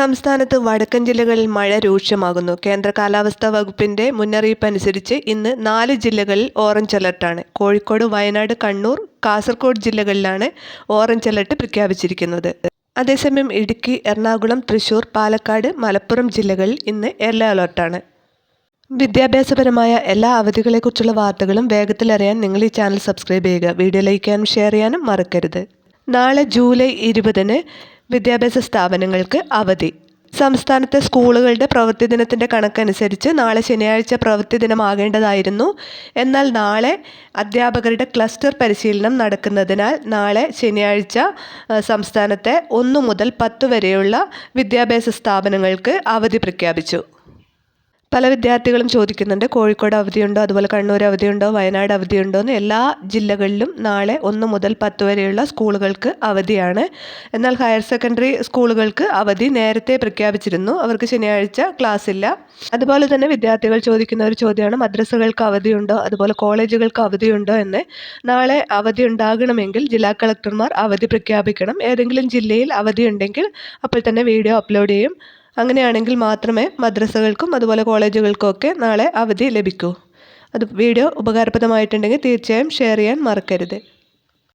സംസ്ഥാനത്ത് വടക്കൻ ജില്ലകളിൽ മഴ രൂക്ഷമാകുന്നു. കേന്ദ്ര കാലാവസ്ഥാ വകുപ്പിന്റെ മുന്നറിയിപ്പ് അനുസരിച്ച് ഇന്ന് നാല് ജില്ലകളിൽ ഓറഞ്ച് അലർട്ടാണ് കോഴിക്കോട് വയനാട് കണ്ണൂർ കാസർഗോഡ് ജില്ലകളിലാണ് ഓറഞ്ച് അലർട്ട് പ്രഖ്യാപിച്ചിരിക്കുന്നത്. അതേസമയം ഇടുക്കി എറണാകുളം തൃശൂർ പാലക്കാട് മലപ്പുറം ജില്ലകളിൽ ഇന്ന് യെല്ലോ അലർട്ടാണ് വിദ്യാഭ്യാസപരമായ എല്ലാ അവധികളെക്കുറിച്ചുള്ള വാർത്തകളും വേഗത്തിൽ അറിയാൻ നിങ്ങൾ ഈ ചാനൽ സബ്സ്ക്രൈബ് ചെയ്യുക. വീഡിയോ ലൈക്ക് ചെയ്യാനും ഷെയർ ചെയ്യാനും മറക്കരുത്. നാളെ ജൂലൈ ഇരുപതിന് വിദ്യാഭ്യാസ സ്ഥാപനങ്ങൾക്ക് അവധി. സംസ്ഥാനത്തെ സ്കൂളുകളുടെ പ്രവൃത്തി ദിനത്തിന്റെ കണക്കനുസരിച്ച് നാളെ ശനിയാഴ്ച പ്രവൃത്തി ദിനമാകേണ്ടതായിരുന്നു. എന്നാൽ നാളെ അധ്യാപകരുടെ ക്ലസ്റ്റർ പരിശീലനം നടക്കുന്നതിനാൽ നാളെ ശനിയാഴ്ച സംസ്ഥാനത്തെ ഒന്ന് മുതൽ പത്ത് വരെയുള്ള വിദ്യാഭ്യാസ സ്ഥാപനങ്ങൾക്ക് അവധി പ്രഖ്യാപിച്ചു. പല വിദ്യാർത്ഥികളും ചോദിക്കുന്നുണ്ട്. കോഴിക്കോട് അവധിയുണ്ടോ? അതുപോലെ കണ്ണൂർ അവധിയുണ്ടോ? വയനാട് അവധിയുണ്ടോ? എന്ന് എല്ലാ ജില്ലകളിലും നാളെ ഒന്ന് മുതൽ പത്ത് വരെയുള്ള സ്കൂളുകൾക്ക് അവധിയാണ്. എന്നാൽ ഹയർ സെക്കൻഡറി സ്കൂളുകൾക്ക് അവധി നേരത്തെ പ്രഖ്യാപിച്ചിരുന്നു. അവർക്ക് ശനിയാഴ്ച ക്ലാസ് ഇല്ല അതുപോലെ തന്നെ വിദ്യാർത്ഥികൾ ചോദിക്കുന്ന ഒരു ചോദ്യമാണ് മദ്രസകൾക്ക് അവധിയുണ്ടോ? അതുപോലെ കോളേജുകൾക്ക് അവധിയുണ്ടോ എന്ന്. നാളെ അവധി ഉണ്ടാകണമെങ്കിൽ ജില്ലാ കളക്ടർമാർ അവധി പ്രഖ്യാപിക്കണം. ഏതെങ്കിലും ജില്ലയിൽ അവധിയുണ്ടെങ്കിൽ അപ്പോൾ തന്നെ വീഡിയോ അപ്ലോഡ് ചെയ്യും. അങ്ങനെയാണെങ്കിൽ മാത്രമേ മദ്രസകൾക്കും അതുപോലെ കോളേജുകൾക്കും ഒക്കെ നാളെ അവധി ലഭിക്കൂ. അത് വീഡിയോ ഉപകാരപ്രദമായിട്ടുണ്ടെങ്കിൽ തീർച്ചയായും ഷെയർ ചെയ്യാൻ മറക്കരുത്.